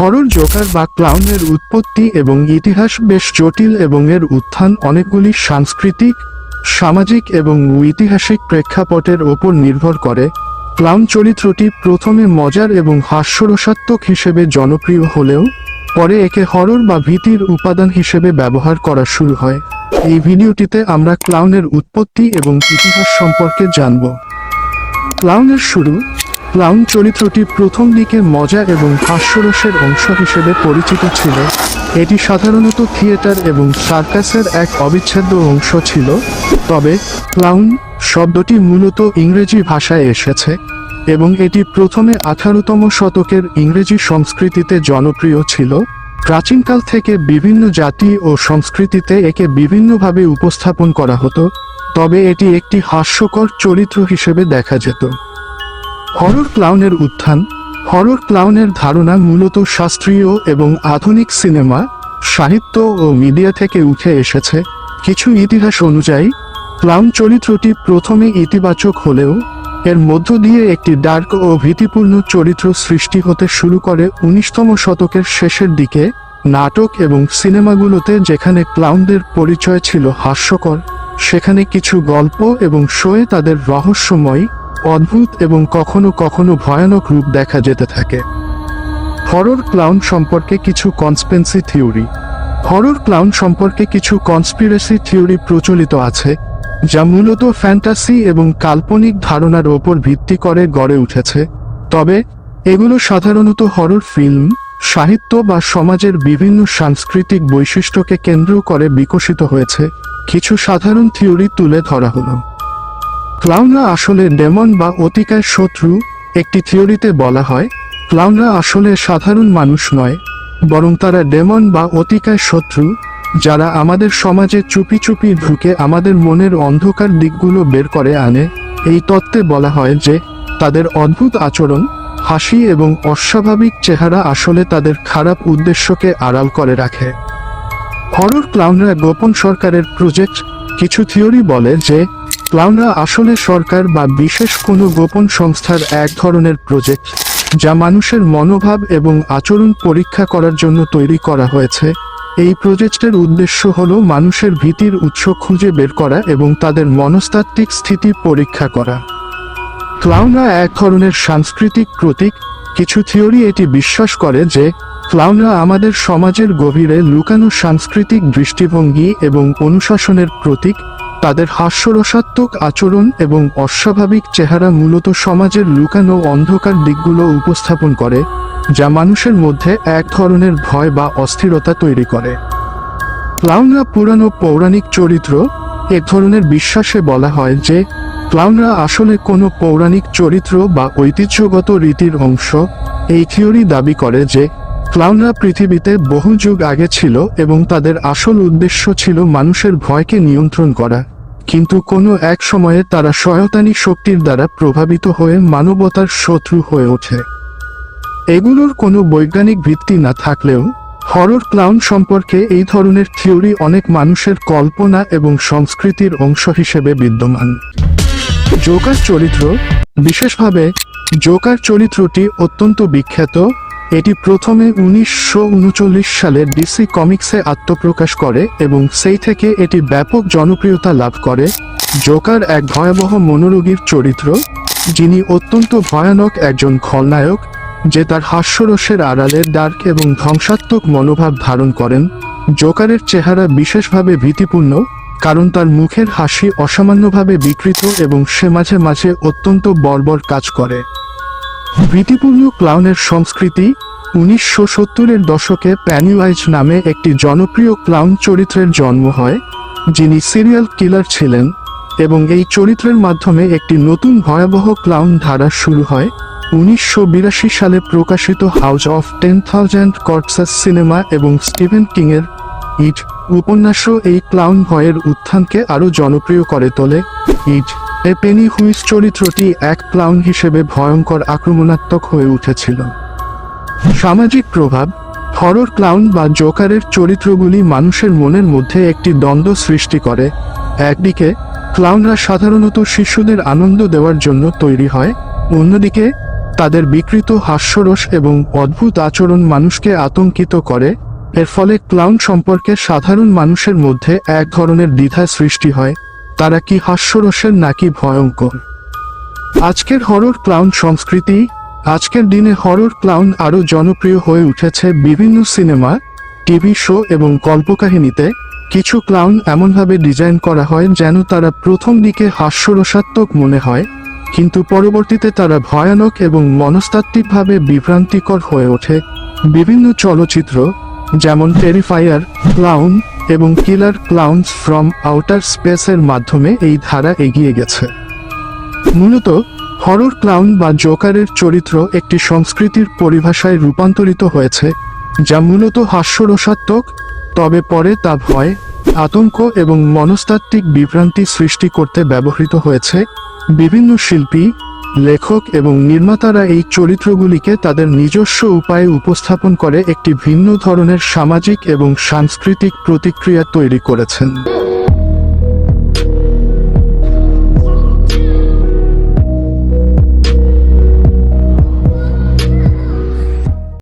Horror Joker বা ক্লাউনের উৎপত্তি এবং ইতিহাস বেশ জটিল এবং এর উত্থান অনেকগুলি সাংস্কৃতিক, সামাজিক এবং ঐতিহাসিক প্রেক্ষাপটের ওপর নির্ভর করে। ক্লাউন চরিত্রটি প্রথমে মজার এবং হাস্যরসাত্মক হিসেবে জনপ্রিয় হলেও, পরে একে হরর বা ভীতির উপাদান হিসেবে ব্যবহার করা শুরু হয়। এই ভিডিওটিতে আমরা ক্লাউনের উৎপত্তি এবং ইতিহাস সম্পর্কে জানব। ক্লাউনের শুরু ক্লাউন চরিত্রটি প্রথম দিকে মজা এবং হাস্যরসের অংশ হিসেবে পরিচিত ছিল। এটি সাধারণত থিয়েটার এবং সার্কাসের এক অবিচ্ছেদ্য অংশ ছিল। তবে ক্লাউন শব্দটি মূলত ইংরেজি ভাষায় এসেছে এবং এটি প্রথমে আঠারোতম শতকের ইংরেজি সংস্কৃতিতে জনপ্রিয় ছিল। প্রাচীনকাল থেকে বিভিন্ন জাতি ও সংস্কৃতিতে একে বিভিন্নভাবে উপস্থাপন করা হতো, তবে এটি একটি হাস্যকর চরিত্র হিসেবে দেখা যেত। হরর ক্লাউনের উত্থান, হরর ক্লাউনের ধারণা মূলত শাস্ত্রীয় এবং আধুনিক সিনেমা, সাহিত্য ও মিডিয়া থেকে উঠে এসেছে। কিছু ইতিহাস অনুযায়ী, ক্লাউন চরিত্রটি প্রথমে ইতিবাচক হলেও, এর মধ্য দিয়ে একটি ডার্ক ও ভীতিপূর্ণ চরিত্র সৃষ্টি হতে শুরু করে উনিশতম শতকের শেষের দিকে, নাটক এবং সিনেমাগুলোতে যেখানে ক্লাউনদের পরিচয় ছিল হাস্যকর, সেখানে কিছু গল্প এবং শোয়ে তাদের রহস্যময় অদ্ভুত এবং কখনো কখনো ভয়ানক রূপ দেখা যেতে থাকে। হরর ক্লাউন সম্পর্কে কিছু কনস্পেন্সি থিওরি হরর ক্লাউন সম্পর্কে কিছু কনস্পিরেসি থিওরি প্রচলিত আছে, যা মূলত ফ্যান্টাসি এবং কাল্পনিক ধারণার ওপর ভিত্তি করে গড়ে উঠেছে। তবে, এগুলো সাধারণত হরর ফিল্ম সাহিত্য বা সমাজের বিভিন্ন সাংস্কৃতিক বৈশিষ্ট্যকে কেন্দ্র করে বিকশিত হয়েছে। কিছু সাধারণ থিওরি তুলে ধরা হলো। ক্লাউনরা আসলে ডেমন বা অতিকায় শত্রু, একটি থিওরিতে বলা হয়। ক্লাউনরা আসলে সাধারণ মানুষ নয়, বরং তারা ডেমন বা অতিকায় শত্রু, যারা আমাদের সমাজে চুপি চুপি ঢুকে আমাদের মনের অন্ধকার দিকগুলো বের করে আনে। এই তত্ত্বে বলা হয় যে, তাদের অদ্ভুত আচরণ, হাসি এবং অস্বাভাবিক চেহারা আসলে তাদের খারাপ উদ্দেশ্যকে আড়াল করে রাখে। হরর ক্লাউনরা গোপন সরকারের প্রজেক্ট, কিছু থিওরি বলে যে ক্লাউনরা আসলে সরকার বা বিশেষ কোনো গোপন সংস্থার এক ধরনের প্রজেক্ট, যা মানুষের মনোভাব এবং আচরণ পরীক্ষা করার জন্য তৈরি করা হয়েছে। এই প্রজেক্টের উদ্দেশ্য হল মানুষের ভীতির উৎস খুঁজে বের করা এবং তাদের মনস্তাত্ত্বিক স্থিতি পরীক্ষা করা। ক্লাউনরা এক ধরনের সাংস্কৃতিক প্রতীক, কিছু থিওরি এটি বিশ্বাস করে যে, ক্লাউনরা আমাদের সমাজের গভীরে লুকানো সাংস্কৃতিক দৃষ্টিভঙ্গি এবং অনুশাসনের প্রতীক তাদের হাস্যরসাত্মক আচরণ এবং অস্বাভাবিক চেহারা মূলত সমাজের লুকানো অন্ধকার দিকগুলো উপস্থাপন করে, যা মানুষের মধ্যে এক ধরনের ভয় বা অস্থিরতা তৈরি করে। ক্লাউনরা পুরানো পৌরাণিক চরিত্র এক ধরনের বিশ্বাসে বলা হয় যে, ক্লাউনরা আসলে কোনো পৌরাণিক চরিত্র বা ঐতিহ্যগত রীতির অংশ। এই থিওরি দাবি করে যে, ক্লাউনরা পৃথিবীতে বহু যুগ আগে ছিল এবং তাদের আসল উদ্দেশ্য ছিল মানুষের ভয়কে নিয়ন্ত্রণ করা। কিন্তু কোনো এক সময়ে তারা শয়তানি শক্তির দ্বারা প্রভাবিত হয়ে মানবতার শত্রু হয়ে ওঠে। এগুলোর কোনো বৈজ্ঞানিক ভিত্তি না থাকলেও, হরর ক্লাউন সম্পর্কে এই ধরনের থিওরি অনেক মানুষের কল্পনা এবং সংস্কৃতির অংশ হিসেবে বিদ্যমান। জোকার চরিত্র, বিশেষভাবে জোকার চরিত্রটি অত্যন্ত বিখ্যাত এটি প্রথমে উনিশশো উনচল্লিশ সালে ডিসি কমিক্সে আত্মপ্রকাশ করে এবং সেই থেকে এটি ব্যাপক জনপ্রিয়তা লাভ করে। জোকার এক ভয়াবহ মনোরোগীর চরিত্র, যিনি অত্যন্ত ভয়ানক একজন খলনায়ক, যে তার হাস্যরসের আড়ালে ডার্ক এবং ধ্বংসাত্মক মনোভাব ধারণ করেন। জোকারের চেহারা বিশেষভাবে ভীতিপূর্ণ, কারণ তার মুখের হাসি অসামান্যভাবে বিকৃত এবং সে মাঝে মাঝে অত্যন্ত বর্বর কাজ করে। ভীতিপূর্ণ ক্লাউনের সংস্কৃতি উনিশশো সত্তরের দশকে প্যানিওয়াইজ নামে একটি জনপ্রিয় ক্লাউন চরিত্রের জন্ম হয়, যিনি সিরিয়াল কিলার ছিলেন, এবং এই চরিত্রের মাধ্যমে একটি নতুন ভয়াবহ ক্লাউন ধারা শুরু হয়। উনিশশো বিরাশি সালে প্রকাশিত house of ten thousand corpses cinema এবং স্টিভেন কিংয়ের ইট উপন্যাসও এই ক্লাউন ভয়ের উত্থানকে আরও জনপ্রিয় করে তোলে। ইট পেনি হুইস চরিত্রটি এক ক্লাউন হিসেবে ভয়ঙ্কর আক্রমণাত্মক হয়ে উঠেছিল। সামাজিক প্রভাব, হরর ক্লাউন বা জোকারের চরিত্রগুলি মানুষের মনের মধ্যে একটি দ্বন্দ্ব সৃষ্টি করে। একদিকে, ক্লাউনরা সাধারণত শিশুদের আনন্দ দেওয়ার জন্য তৈরি হয়, অন্যদিকে, তাদের বিকৃত হাস্যরস এবং অদ্ভুত আচরণ মানুষকে আতঙ্কিত করে। এর ফলে ক্লাউন সম্পর্কে সাধারণ মানুষের মধ্যে এক ধরনের দ্বিধা সৃষ্টি হয়। তারা কি হাস্যরসের নাকি ভয়ঙ্কর? আজকের হরর ক্লাউন সংস্কৃতি, আজকের দিনে হরর ক্লাউন আরও জনপ্রিয় হয়ে উঠেছে বিভিন্ন সিনেমা টিভি শো এবং কল্পকাহিনীতে। কিছু ক্লাউন এমনভাবে ডিজাইন করা হয় যেন তারা প্রথম দিকে হাস্যরসাত্মক মনে হয়, কিন্তু পরবর্তীতে তারা ভয়ানক এবং মনস্তাত্ত্বিকভাবে বিভ্রান্তিকর হয়ে ওঠে। বিভিন্ন চলচ্চিত্র, যেমন টেরিফায়ার ক্লাউন এবং কিলার ক্লাউনস ফ্রম আউটার স্পেসের মাধ্যমে এই ধারা এগিয়ে গেছে। মূলত, হরর ক্লাউন বা জোকারের চরিত্র একটি সংস্কৃতির পরিভাষায় রূপান্তরিত হয়েছে, যা মূলত হাস্যরসাত্মক, তবে পরে তা ভয়, আতঙ্ক এবং মনস্তাত্ত্বিক বিভ্রান্তি সৃষ্টি করতে ব্যবহৃত হয়েছে। বিভিন্ন শিল্পী লেখক এবং নির্মাতারা এই চরিত্রগুলিকে তাদের নিজস্ব উপায়ে উপস্থাপন করে একটি ভিন্ন ধরনের সামাজিক এবং সাংস্কৃতিক প্রতিক্রিয়া তৈরি করেছেন।